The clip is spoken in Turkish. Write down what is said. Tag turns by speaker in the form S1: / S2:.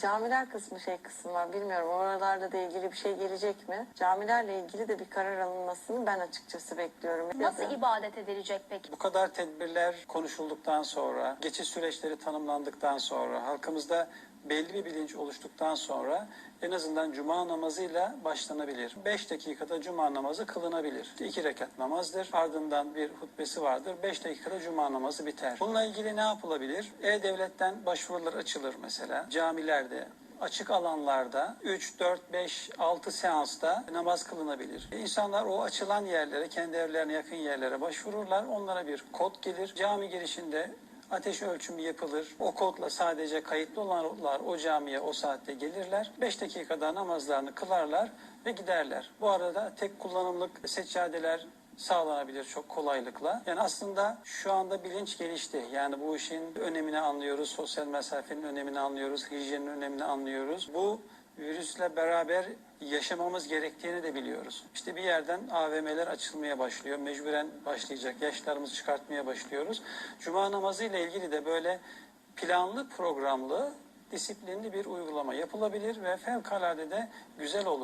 S1: Camiler kısmı şey kısmı var bilmiyorum oralarda da ilgili bir şey gelecek mi? Camilerle ilgili de bir karar alınmasını ben açıkçası bekliyorum.
S2: Nasıl ibadet edilecek peki?
S3: Bu kadar tedbirler konuşulduktan sonra, geçiş süreçleri tanımlandıktan sonra, halkımızda belli bir bilinç oluştuktan sonra en azından cuma namazıyla başlanabilir. 5 dakikada cuma namazı kılınabilir. 2 rekat namazdır. Ardından bir hutbesi vardır. 5 dakikada cuma namazı biter. Bununla ilgili ne yapılabilir? E-Devlet'ten başvurular açılır mesela. Camilerde, açık alanlarda 3, 4, 5, 6 seansta namaz kılınabilir. E, İnsanlar o açılan yerlere, kendi evlerine yakın yerlere başvururlar. Onlara bir kod gelir. Cami girişinde ateş ölçümü yapılır. O kodla sadece kayıtlı olanlar o camiye o saatte gelirler. 5 dakikada namazlarını kılarlar ve giderler. Bu arada tek kullanımlık seccadeler sağlanabilir çok kolaylıkla. Yani aslında şu anda bilinç gelişti. Yani bu işin önemini anlıyoruz, sosyal mesafenin önemini anlıyoruz, hijyenin önemini anlıyoruz. Bu virüsle beraber yaşamamız gerektiğini de biliyoruz. İşte bir yerden AVM'ler açılmaya başlıyor. Mecburen başlayacak. Yaşlarımızı çıkartmaya başlıyoruz. Cuma namazı ile ilgili de böyle planlı programlı disiplinli bir uygulama yapılabilir ve fevkalade de güzel olur.